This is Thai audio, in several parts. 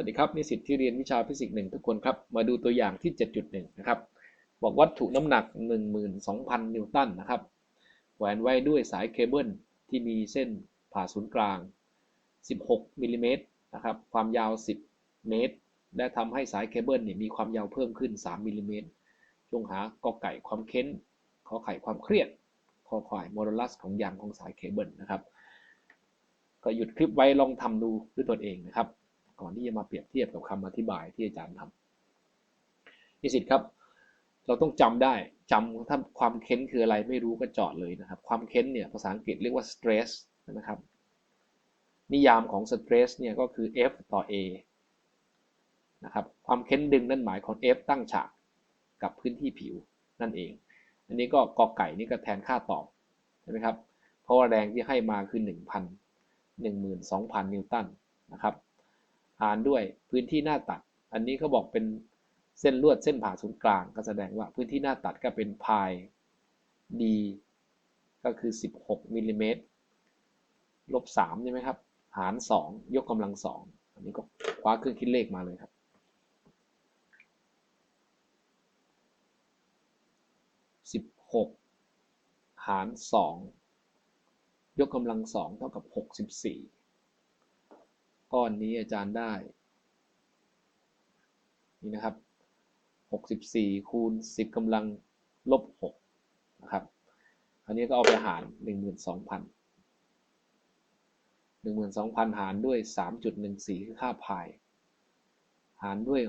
วัสดีครับนิสิตที่เรียนวิชาฟิสิกส์หนึ่งทุกคนครับ มาดูตัวอย่างที่ 7.1 นะครับ บอกวัตถุน้ำหนัก 12,000 นิวตันนะครับแหวนไว้ด้วยสายเคเบิลที่มีเส้นผ่าศูนย์กลาง 16มิลลิเมตรนะครับความยาว 10 เมตร และทำให้สายเคเบิลเนี่ยมีความยาวเพิ่มขึ้น 3มิลลิเมตรจงหากอไก่ความเค้นขอไข่ความเครียดคอควายโมดูลัสของยางของสายเคเบิลนะครับก็หยุดคลิปไว้ลองทำดูด้วยตนเองนะครับ ก่อนที่จะมาเปรียบเทียบกับคำอธิบายที่อาจารย์ทำนิสิตครับ เราต้องจำได้จำถ้าความเค้นคืออะไรไม่รู้ก็จอดเลยนะครับ ความเค้นเนี่ยภาษาอังกฤษเรียกว่า stress นะครับ นิยามของ stress เนี่ยก็คือ F ต่อ A นะครับ ความเค้นดึงนั่นหมายของ F ตั้งฉากกับพื้นที่ผิวนั่นเอง อันนี้ก็กอไก่นี่ก็แทนค่าตอบใช่ไหมครับ เพราะว่าแรงที่ให้มาคือ 1,000 12,000 นิวตันนะครับ หารด้วยพื้นที่หน้าตัด อันนี้เขาบอกเป็นเส้นลวดเส้นผ่าศูนย์กลาง ก็แสดงว่าพื้นที่หน้าตัดก็เป็นพาย d ก็คือ 16มิลลิเมตรลบ3ใช่ไหมครับ หาร 2 ยกกำลัง 2 อันนี้ก็คว้าเครื่องคิดเลขมาเลยครับ 16 หาร 2 ยกกำลัง 2 เท่ากับ 64 ก้อนนี้อาจารย์ได้นี่นะครับ 64 คูณ 10กำลังลบ6นะครับ อันนี้ก็เอาไปหาร 12,000 12,000 หารด้วย 3.14 คือค่าพาย หารด้วย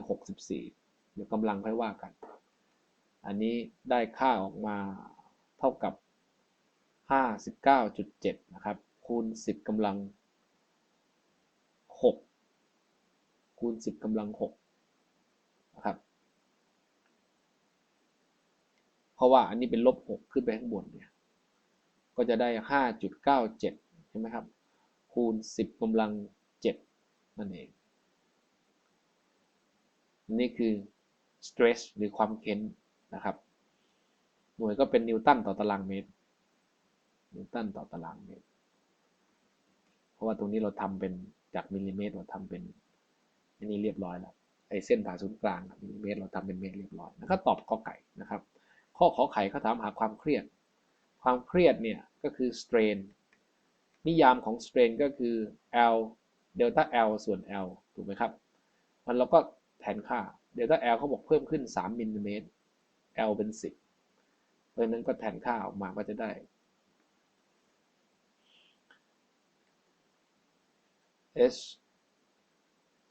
64 เดี๋ยวกำลังค่อยว่ากัน อันนี้ได้ค่าออกมาเท่ากับ 59.7 นะครับ คูณ 10กำลัง 6คูณ 10กำลัง6นะครับ เพราะว่าอันนี้เป็นลบ 6 ขึ้นไปข้างบนเนี่ย ก็จะได้ 5.97 ใช่ไหมครับ คูณ 10กำลัง7นั่นเอง นี่คือ stress หรือความเค้นนะครับ หน่วยก็เป็นนิวตันต่อตารางเมตร นิวตันต่อตารางเมตร เพราะว่าตรงนี้เราทำเป็น จากมิลลิเมตรเราทำเป็นอันนี้เรียบร้อยแล้วไอ้เส้นผ่าศูนย์กลางมิลลิเมตรเราทำเป็นเมตรเรียบร้อยแล้วก็ตอบกอไก่นะครับ ข้อขอไข่เขาถามหาความเครียด ความเครียดเนี่ยก็คือ strain นิยามของ strain ก็คือ L เดลต้า L ส่วน L ถูกไหมครับมันเราก็แทนค่าเดลต้า L เขาบอกเพิ่มขึ้น 3มิลลิเมตร L เป็น 10เพราะนั้นก็แทนค่าออกมาก็จะได้ S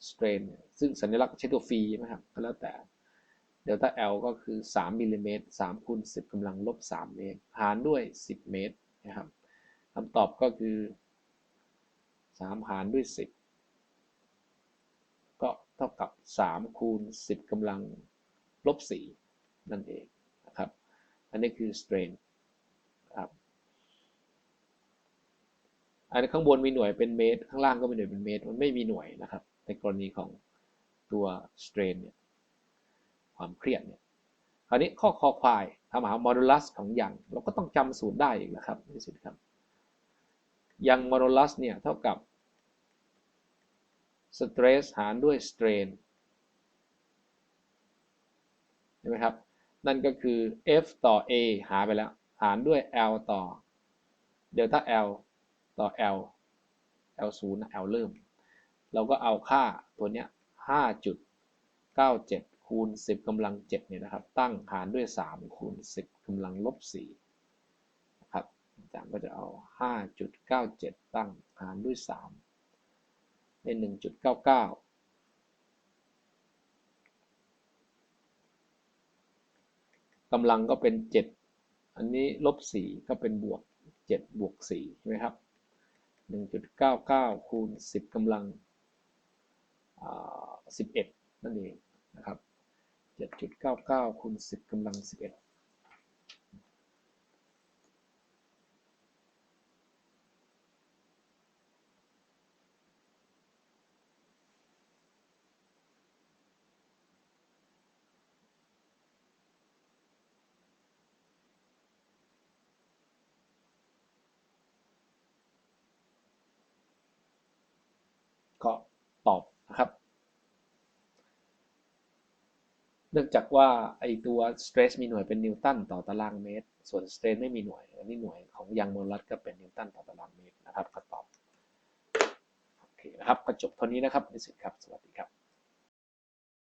strain ซึ่งสัญลักษณ์ใช้ตัวฟรีใช่ไหมครับก็แล้วแต่เดลต้า L ก็คือ 3มิลลิเมตร3คูณ10กำลังลบ 3 เมตร หารด้วย 10 เมตรนะครับคำตอบก็คือ 3 หารด้วย 10 ก็เท่ากับ 3 คูณ 10กำลังลบ 4 นั่นเองนะครับ อันนี้คือ strain ครับ อันข้างบนมีหน่วยเป็นเมตร ข้างล่างก็มีหน่วยเป็นเมตร มันไม่มีหน่วยนะครับ ในกรณีของตัว strain เนี่ย ความเครียดเนี่ย คราวนี้ข้อคอควายทำหาโมดูลัสของยังเราก็ต้องจำสูตรได้อีกนะครับนี่สิครับยังโมดูลัสเนี่ยเท่ากับ stress หารด้วย strain เห็นไหมครับ นั่นก็คือ F ต่อ A หาไปแล้ว หารด้วย L ต่อ delta L ต่อ L L 0นะ L เริ่ม เราก็เอาค่าตัวเนี้ย5.97 คูณ 10กำลัง7เนี่ยนะครับ ตั้งหารด้วย 3 คูณ 10กำลังลบ4นะครับอาจารย์ก็จะเอา 5.97 ตั้งหารด้วย3ได้1.99กำลังก็เป็น 7 อันนี้ลบ 4 ก็เป็นบวก 7 บวก4ใช่ไหมครับ 1.99 คูณ 10กำลัง 11 นั่นเองนะครับ 7.99 คูณ 10กำลัง 11 ก็ตอบนะครับ เนื่องจากว่าไอตัว stress มีหน่วยเป็นนิวตันต่อตารางเมตร ส่วน strain ไม่มีหน่วยอันนี้หน่วยของยางมลลัสก็เป็นนิวตันต่อตารางเมตรนะครับก็ตอบโอเคนะครับก็จบเท่านี้นะครับนิสิตครับ สวัสดีครับ